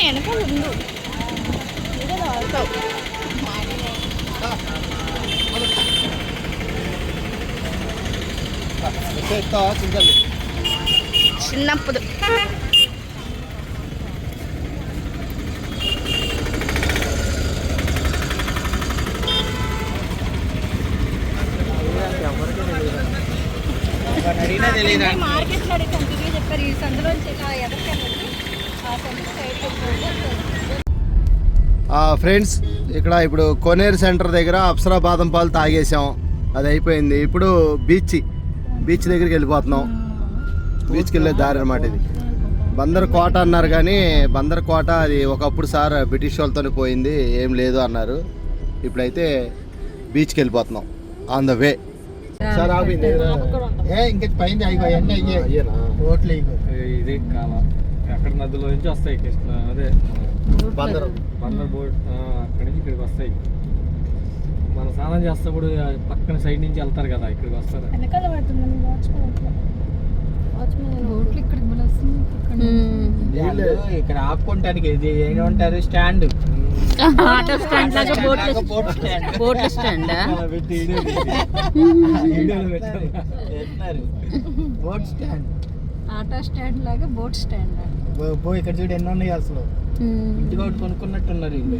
నేను వెనకాల ఉండు. చిన్నప్పుడు. అడిగినా తెలియదు. మార్కెట్లో అడిగితే అంతగా చెప్పారు. ఈ సందులోంచి ఇలా ఎదరికెళ్ళండి ఆ సందు సైడ్ ఫ్రెండ్స్ ఇక్కడ ఇప్పుడు కొనేరు సెంటర్ దగ్గర అప్సరా బాదం పాలు తాగేసాం. అది అయిపోయింది. ఇప్పుడు బీచ్ బీచ్ దగ్గరికి వెళ్ళిపోతున్నాం. బీచ్కి వెళ్ళే దారి అనమాట ఇది. బందర్ కోట అన్నారు కానీ బందర్ కోట అది ఒకప్పుడు సార్ బ్రిటిష్ వాళ్ళతోనే పోయింది. ఏం లేదు అన్నారు. ఇప్పుడైతే బీచ్కి వెళ్ళిపోతున్నాం. ఆన్ ద వే సార్ ఏ ఇంకా పైన అయిపో అన్నీ అయ్యాయి? ఓట్లు అయిపో ఇది కాల అక్కడ నదిలో నుంచి వస్తాయి కృష్ణ అదే. బందర్. బందర్ బోట్ ఆ, అక్కడి నుంచి ఇక్కడికి వస్తాయి. మన స్నానం చేస్తప్పుడు పక్కన సైడ్ నుంచి వెళ్తారు కదా ఇక్కడికి వస్తారు. ఇక్కడ ఆపుకుంటానికి ఇది ఏమంటారు స్టాండ్. ఆటో స్టాండ్ లాగా బోట్లు boat stand. Boat stand. Auto stand లాగా బోట్ స్టాండ్ బో- బో ఇక్కడ చూడు ఎన్ని ఉన్నాయి అసలు. ఇంటికి ఒకటి కొనుక్కున్నట్టున్నారు వీళ్ళు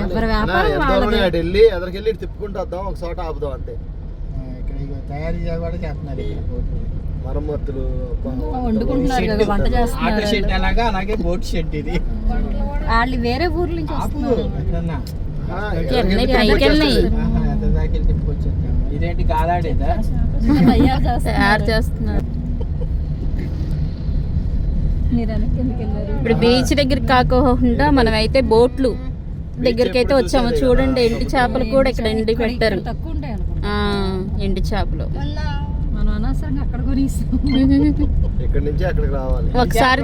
ఎవరి వ్యాపారం వెళ్ళి ఎదరికి వెళ్ళి తిప్పుకుంటూ వద్దాం ఒక చోట ఆపుదాం అంతే. ఆ, ఇక్కడ ఇగో తయారు చేయ కూడా చేస్తున్నారు ఇక్కడ బోట్లు మరమ్మతులు. వండుకుంటున్నారు కదా వంట ఆటో చేస్తున్నారు షెడ్ అలాగా అలాగే బోట్ షెడ్ ఇది. వాళ్ళు వేరే ఊర్ల నుంచి వస్తున్నారు. ఎక్కడన్నా. ఇదేంటి గాలాడేదా? తయారు చేస్తున్నారు. ఇప్పుడు బీచ్ దగ్గరికి కాకుండా మనం అయితే బోట్లు దగ్గరికి అయితే వచ్చాము. చూడండి ఎండి చేపలు కూడా ఇక్కడ ఎండి పెట్టారు. ఎండి చేపలు. మనం అనవసరంగా అక్కడ కొనిస్తాం ఇక్కడి నుంచి అక్కడికి రావాలి? ఒకసారి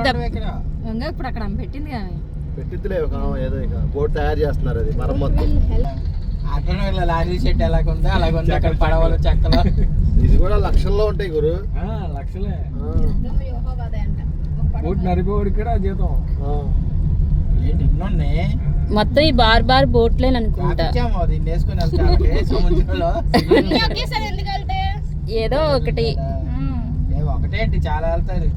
ఇప్పుడు అక్కడ పెట్టింది పెట్టిద్దులే ఏదో ఇక బోట్ తయారు చేస్తున్నారు అది మరమ్మత్తు. ఇలా లారీ షెడ్ ఎలాగుందో అలాగుంది. అక్కడ పడవలు చెక్కలు. ఇది కూడా లక్షల్లో ఉంటాయి గురు. ఆ, లక్షలే. ఆ, బోట్ నడిపోడికి కూడా జీతం మొత్తం ఈ బార్ బార్ బోట్లే అనుకుంటా. ఏదో ఒకటి. ఒకటేంటి చాలా వెళ్తారు.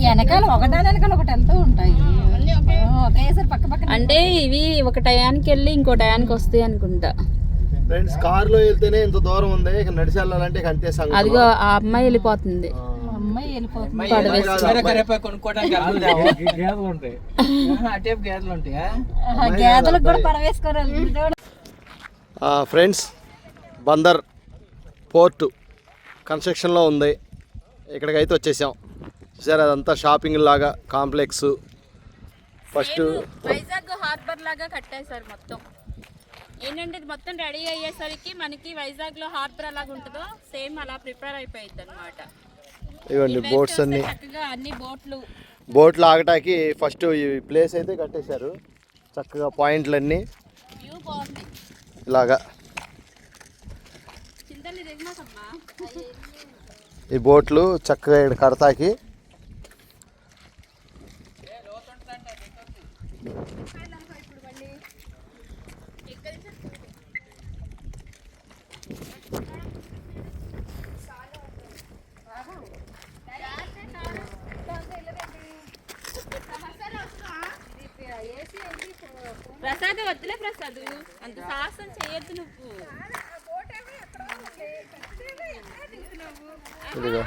వెనకాల ఒకదాని వెనకాల ఒకటి వెళ్తూ ఉంటాయి. ఒకేసారి పక్క పక్కన అంటే ఇవి ఒక టయానికి వెళ్ళి ఇంకో టయానికి వస్తాయి అనుకుంటా. ఫ్రెండ్స్ కార్లో వెళ్తేనే ఇంత దూరం ఉంది ఇక నడిచి వెళ్ళాలంటే ఇక అంతే సంగతి అదిగో ఆ అమ్మాయి వెళ్ళిపోతుంది. అమ్మాయి గేదెలకు కూడా ఫ్రెండ్స్ బందర్ పోర్టు కన్స్ట్రక్షన్లో ఉంది. ఇక్కడికైతే వచ్చేసాం. చూసారు అదంతా షాపింగ్ లాగా కాంప్లెక్స్. ఫస్ట్ వైజాగ్ హార్బర్ లాగా కట్టేశారు మొత్తం. ఏంటంటే మొత్తం రెడీ అయ్యేసరికి మనకి వైజాగ్లో హార్బర్ ఎలాగ ఉంటుందో సేమ్ అలా ప్రిపేర్ అయిపోయింది అనమాట ఇవ్వండి బోట్స్ అన్ని. చక్కగా అన్ని బోట్లు. బోట్లు ఆగటానికి ఫస్ట్ ఈ ప్లేస్ అయితే కట్టేశారు. చక్కగా పాయింట్లన్నీ. వ్యూ బాగుంది. ఇలాగా. ఈ బోట్లు చక్కగా ఇక్కడ కడతాకి. ప్రసాద్ వద్దులే ప్రసాద్. అంత సాహసం చేయొద్దు నువ్వు. ఇదిగో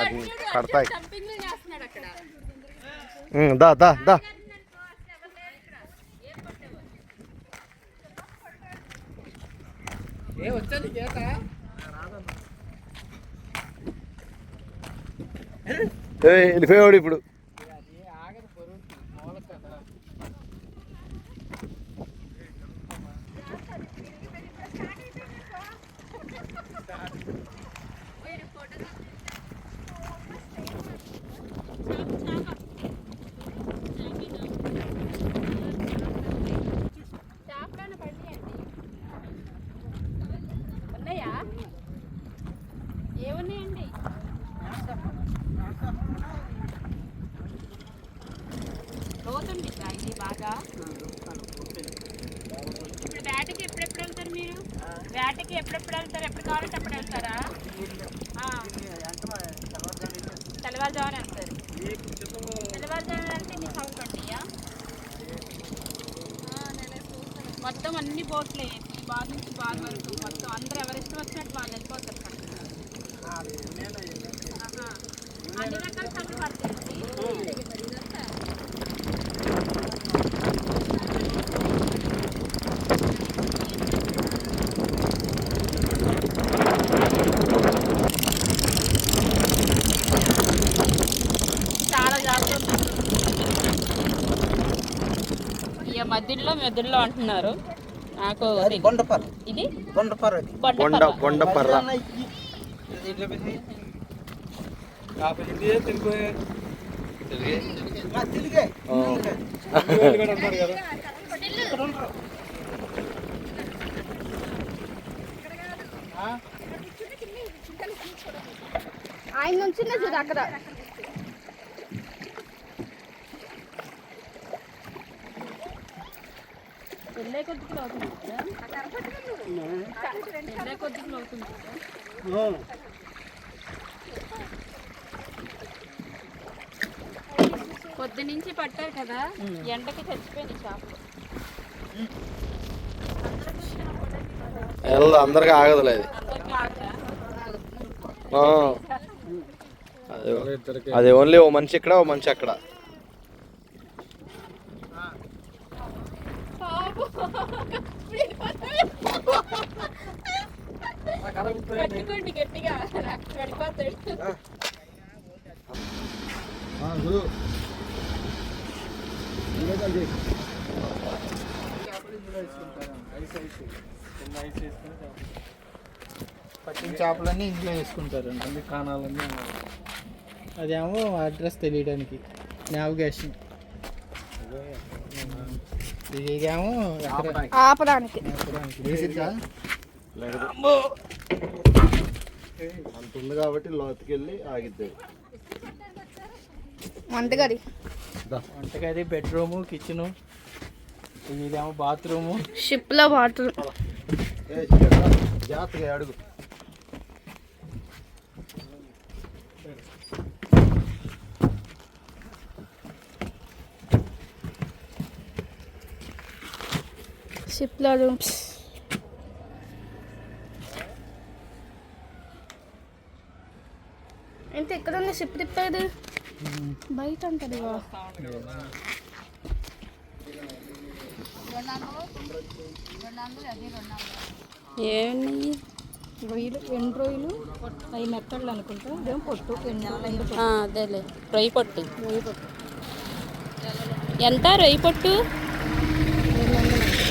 అది దా దా దా. ఏ చేత? వెళ్ళిపోయాడు ఇప్పుడు ఆగదు బరువు మూల కదా చేపలను పండియండి ఉన్నాయా ఏమున్నాయండి బాగా ఇప్పుడు వేటకి ఎప్పుడెప్పుడు వెళ్తారు మీరు వేటకి ఎప్పుడెప్పుడు వెళ్తారు ఎప్పుడు కావాలంటే అప్పుడు వెళ్తారా ఆ. తెల్లవారుజామున వెళ్తారు తెల్లవారుజామున మీకు సౌండ్ పట్టియా మొత్తం అన్ని బోట్లే. ఈ బార్ నుంచి బార్ వరకు. మొత్తం అందరూ ఎవరి ఇష్టం వచ్చినట్టు వాళ్ళు వెళ్ళిపోతారు. అన్ని రకాల చేపలు పడతాయి చాలా జాగ్రత్త ఇక మధ్యలో మెదడులో అంటున్నారు. నాకు ఇది? కొండపర్ర ఆయన నుంచి చూడు అక్కడ. అవుతుంది కొద్దికి అవుతుంది పొద్దు నుంచి పట్టారు కదా ఎండకి చచ్చిపోయింది చేపలు. వెళ్దా అందరికి ఆగదులే అది ఓన్లీ ఓ మనిషి ఇక్కడ ఓ మనిషి అక్కడ. పట్టిన చేపలన్నీ ఇంట్లో వేసుకుంటారు అన్ని కాణాలన్నీ అదేమో అడ్రస్ తెలియడానికి. నావిగేషన్ ఇదేమో ఎక్కడ? ఆపడానికి. అంత ఉంది కాబట్టి లోతుకెళ్ళి ఆగిద్ది. వంటగది. వంటగది బెడ్రూము కిచెను ఇదేమో బాత్రూము. షిప్లో వాటర్ జాగ్రత్తగా అడుగు. షిప్లో రూమ్స్. ఎంత ఎక్కడ ఉంది షిప్ తిప్పేది బయట ఉంటుంది ఏమన్నాయి రొయ్యలు ఎండు రొయ్యలు అవి మెత్తళ్ళు అనుకుంటా. ఇదేమో పొట్టు? అదేలే. రొయ్యి పొట్టు. రొయ్య పొట్టు. ఎంత రొయ్యి పొట్టు?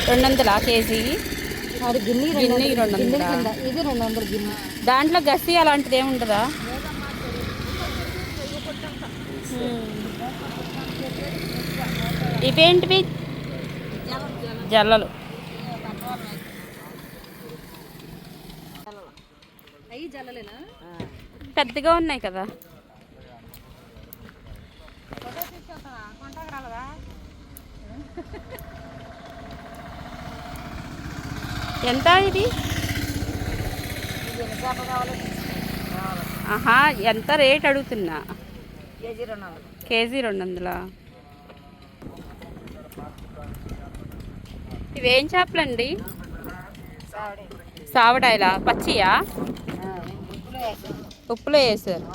రెండు వందల కేజీ. అది గిన్నె గిన్నె రెండు వందలా? ఇది రెండు వందల గిన్నె. దాంట్లో గసి అలాంటిది ఏమి ఉండదా ఇవేంటివి? జల్లలు. పెద్దగా ఉన్నాయి కదా. ఎంత ఇది? ఆహా ఎంత రేట్ అడుగుతున్నా? కేజీ రెండు వందలా? ఇవేం చేపలండి? సావడాయిలా? పచ్చియా? ఉప్పులో వేసారు.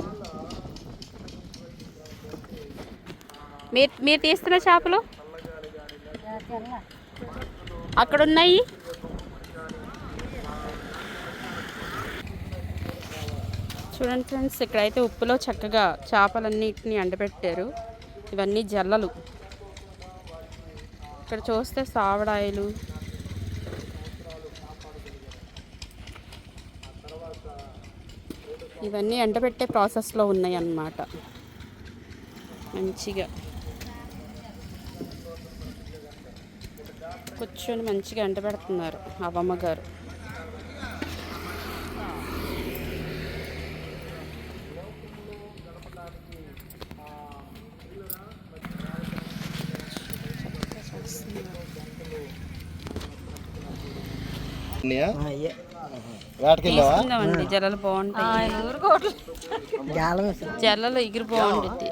మీరు మీరు తీస్తున్న చేపలు? అక్కడ ఉన్నాయి చూడండి ఫ్రెండ్స్ ఇక్కడైతే ఉప్పులో చక్కగా చేపలన్నిటిని ఎండబెట్టారు ఇవన్నీ జల్లలు. ఇక్కడ చూస్తే సావడాయలు. ఇవన్నీ ఎండబెట్టే ప్రాసెస్లో ఉన్నాయి అన్నమాట మంచిగా. కూర్చొని మంచిగా ఎండబెడుతున్నారు అవమ్మ గారు. ఉన్నాయా? వేటకెళ్ళావా? జల్లలు బాగుంటాయి. జల్లలు ఎగిరి బాగుంటుంది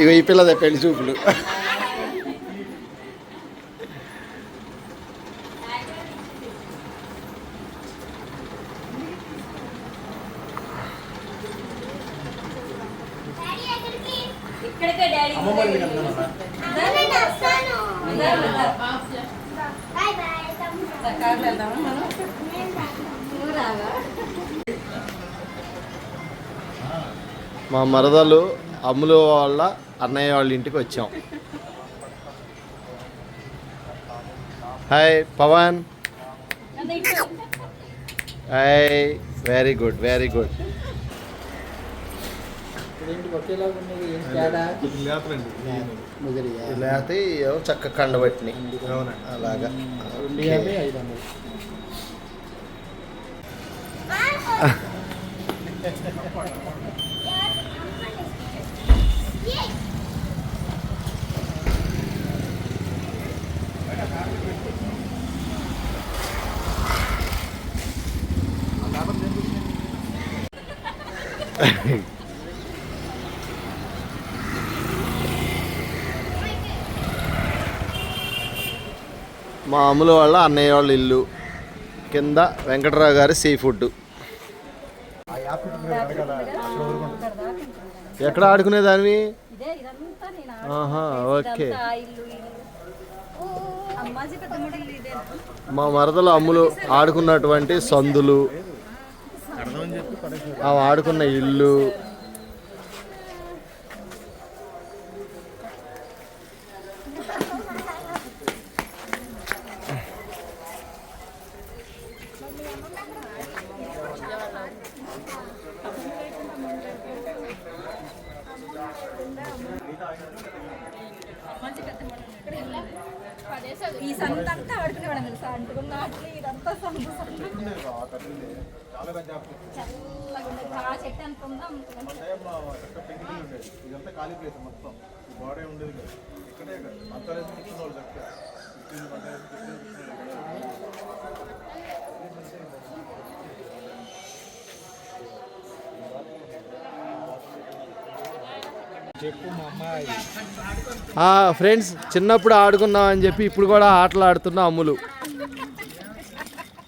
ఇగో ఈ పిల్లదే పెళ్ళి చూపులు. ఇక్కడికే డాడీ. మా మరదలు అమ్ములు వాళ్ళ అన్నయ్య వాళ్ళ ఇంటికి వచ్చాం. Hi Pavan hi very good very good లేకపోతే ఏవో చక్క కండబట్టిని అలాగా. రెండు మా అమ్ముల వాళ్ళ అన్నయ్య వాళ్ళ ఇల్లు కింద వెంకటరావు గారి సీ ఫుడ్ ఎక్కడ ఆడుకునేదానివి ఆహా ఓకే. మా మరదలు అమ్ములు ఆడుకున్నటువంటి సందులు ఆడుకున్న ఇల్లు ఇదంతా ఉండేది. అంత ఫ్రెండ్స్ చిన్నప్పుడు ఆడుకున్నాం అని చెప్పి ఇప్పుడు కూడా ఆటలు ఆడుతున్న అమ్ములు.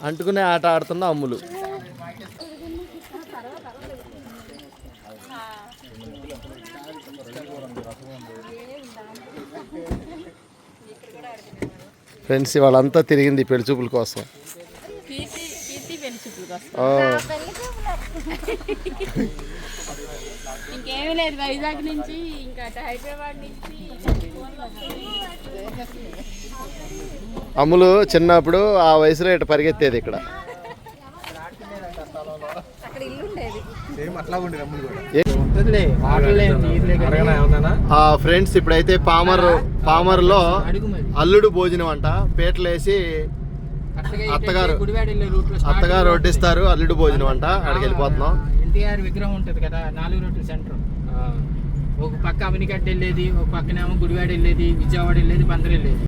అంటుకునే ఆట ఆడుతున్న అమ్ములు. ఫ్రెండ్స్ వాళ్ళంతా తిరిగింది పెళ్ళి చూపుల కోసం. ఇంకేమీ లేదు వైజాగ్ నుంచి ఇంకా హైదరాబాద్ నుంచి. అమ్ములు చిన్నప్పుడు ఆ వయసులో ఇటు పరిగెత్తేది ఇక్కడ. ఆ ఫ్రెండ్స్ ఇప్పుడైతే పామర్ పామర్లో అడుగు మరి. అల్లుడు భోజనం అంట. పేటలేసి కరెక్ట్గా ఇటు అత్తగారు. అయితే గుడివాడ వెళ్ళే రూట్లో స్టార్ట్ అత్తగారు వడ్డిస్తారు అల్లుడు భోజనం అంట. అక్కడికి వెళ్ళిపోతున్నాం ఎన్టీఆర్ విగ్రహం ఉంటది కదా నాలుగు రోడ్ల సెంటర్. ఒక పక్క అవినిగడ్డ వెళ్ళేది ఒక పక్కనేమో గుడివాడ వెళ్ళేది విజయవాడ వెళ్ళేది బందర్ వెళ్ళేది.